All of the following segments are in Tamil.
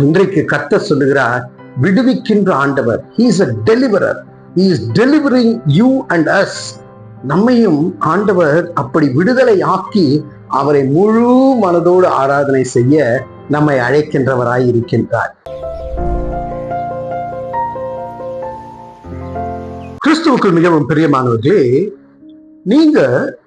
இன்றைக்கு கத்த சொல்லுகிறார் விடுவிக்கின்ற ஆண்டவர் he's a deliverer is delivering you and us நம்மையும் ஆண்டவர் அப்படி விடுதலை ஆக்கி அவரை முழு மனதோடு ஆராதனை செய்ய நம்மை அழைக்கின்றவராய் இருக்கின்றார். கிறிஸ்துவுக்குள் மிகவும் பிரியமானவர்களே நீங்க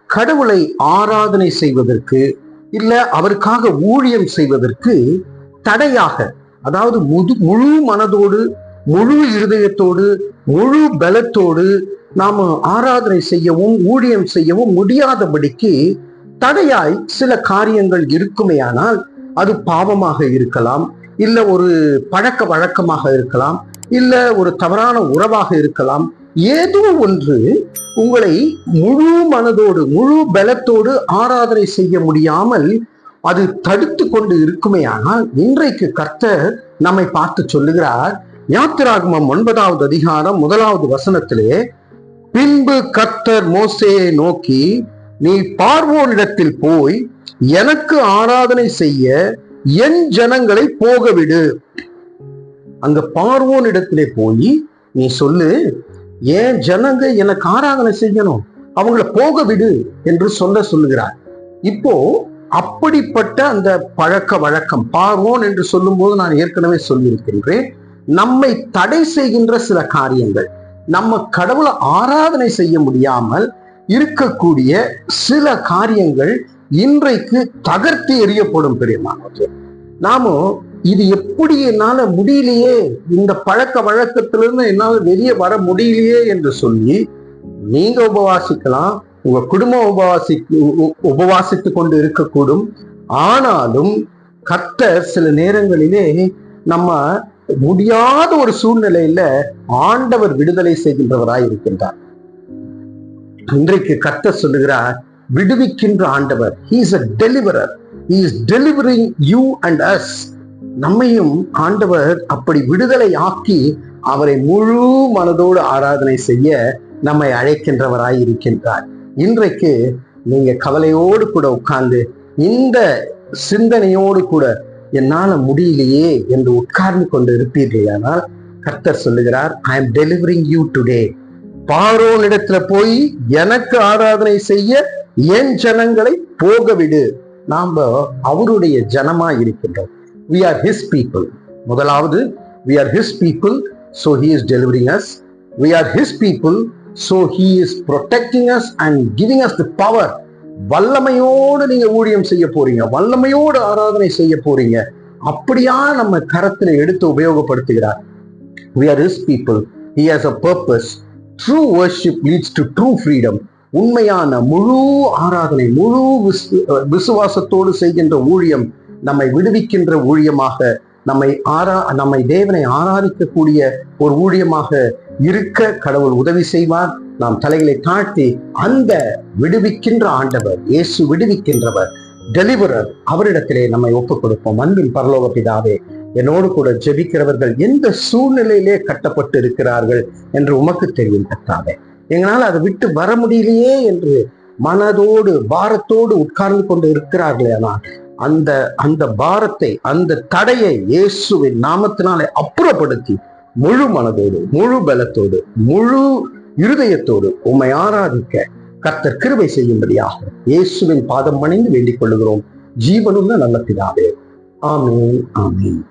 கடவுளை ஆராதனை செய்வதற்கு இல்ல அவருக்காக ஊழியம் செய்வதற்கு தடையாக அதாவது முது முழு மனதோடு முழு இருதயத்தோடு முழு பலத்தோடு நாம ஆராதனை செய்யவும் ஊழியம் செய்யவும் முடியாதபடிக்கு தடையாய் சில காரியங்கள் இருக்குமேயானால் அது பாவமாக இருக்கலாம். இல்ல ஒரு பழக்க வழக்கமாக இருக்கலாம். இல்ல ஒரு தவறான உறவாக இருக்கலாம். ஏதோ ஒன்று உங்களை முழு மனதோடு முழு பலத்தோடு ஆராதனை செய்ய முடியாமல் அது தடுத்து கொண்டு இருக்குமே ஆனால் இன்றைக்கு கர்த்தர் நம்மை பார்த்து சொல்லுகிறார் யாத்திராகமம் ஒன்பதாவது அதிகாரம் முதலாவது வசனத்திலே பின்பு கர்த்தர் மோசையை நோக்கி நீ பார்வோனிடத்தில் போய் எனக்கு ஆராதனை செய்ய என் ஜனங்களை போக விடு அங்க பார்வோனிடத்திலே போய் நீ சொல்லு ஏன் ஜனங்க எனக்கு ஆராதனை செய்யணும்? அவங்கள போக விடு என்று சொல்ல சொல்லுகிறார். இப்போ அப்படிப்பட்ட அந்த பழக்க வழக்கம் பார்வோன் என்று சொல்லும்போது நான் ஏற்கனவே சொல்லியிருக்கின்றேன் நம்மை தடை செய்கின்ற சில காரியங்கள் நம்ம கடவுளை ஆராதனை செய்ய முடியாமல் இருக்கக்கூடிய சில காரியங்கள் இன்றைக்கு தகர்த்து எறியப்படும் பெரியமானவர்கள். நாம இது எப்படி என்னால முடியலையே இந்த பழக்க வழக்கத்திலிருந்து என்னால் வெளியே வர முடியலையே என்று சொல்லி நீங்க உபவாசிக்கலாம் உங்க குடும்பம் உபவாசி உபவாசித்து கொண்டு இருக்கக்கூடும். ஆனாலும் கர்த்தர் சில நேரங்களிலே நம்ம முடியாத ஒரு சூழ்நிலையில ஆண்டவர் விடுதலை செய்கின்றவராய் இருக்கின்றார். இன்றைக்கு கர்த்தர் சொல்லுகிறார் விடுவிக்கின்ற ஆண்டவர் he's a deliverer is delivering you and us நம்மையும் ஆண்டவர் அப்படி விடுதலை ஆக்கி அவரை முழு மனதோடு ஆராதனை செய்ய நம்மை அழைக்கின்றவராய் இருக்கின்றார். இன்றைக்கு நீங்க கவலையோடு கூட உட்கார்ந்து இந்த சிந்தனையோடு கூட என்னால முடியலையே என்று உட்கார்ந்து கொண்டு இருப்பீர்களானால் கர்த்தர் சொல்லுகிறார் I am delivering you today பாரோன் இடத்துல போய் எனக்கு ஆராதனை செய்ய என் ஜனங்களை போக விடு நாம அவருடைய ஜனமா இருக்கின்றோம். வி ஆர் ஹிஸ் பீப்புள் முதலாவது we are his people so he is delivering us we are his people so he is protecting us and giving us the power வல்லமையோடு நீங்க ஊழியம் செய்ய போறீங்க. வல்லமையோடு ஆராதனை செய்ய போறீங்க. அப்படியா நம்ம கரத்துல எடுத்து உபயோகப்படுத்துகிறார். We are his people he has a purpose true worship leads to true freedom உண்மையான முழு ஆராதனை முழு விசு- விசுவாசத்தோடு செய்கின்ற ஊழியம் நம்மை விடுவிக்கின்ற ஊழியமாக நம்மை ஆரா நம்மை தேவனை ஆராதிக்கக்கூடிய ஒரு ஊழியமாக இருக்க கடவுள் உதவி செய்வார். நாம் தலைகளை தாழ்த்தி அந்த விடுவிக்கின்ற ஆண்டவர் இயேசு விடுவிக்கின்றவர் டெலிவரர் அவரிடத்திலே நம்மை ஒப்புக் கொடுப்போம் அன்பின் பரலோக பிதாவே என்னோடு கூட ஜெபிக்கிறவர்கள் எந்த சூழ்நிலையிலே கட்டப்பட்டு இருக்கிறார்கள் என்று உமக்கு தெரியும் கத்தாவே எங்களால் அதை விட்டு வர முடியலையே என்று மனதோடு பாரத்தோடு உட்கார்ந்து கொண்டு இருக்கிறார்களே ஆனால் அந்த அந்த பாரத்தை அந்த தடையை இயேசுவின் நாமத்தினாலே அப்புறப்படுத்தி முழு மனதோடு முழு பலத்தோடு முழு இருதயத்தோடு உம்மை ஆராதிக்க கர்த்தர் கிருவை செய்யும்படியாக இயேசுவின் பாதம் பணிந்து வேண்டிக் கொள்ளுகிறோம். ஜீவனுள்ள நல்ல பிதாவே. ஆமேன்.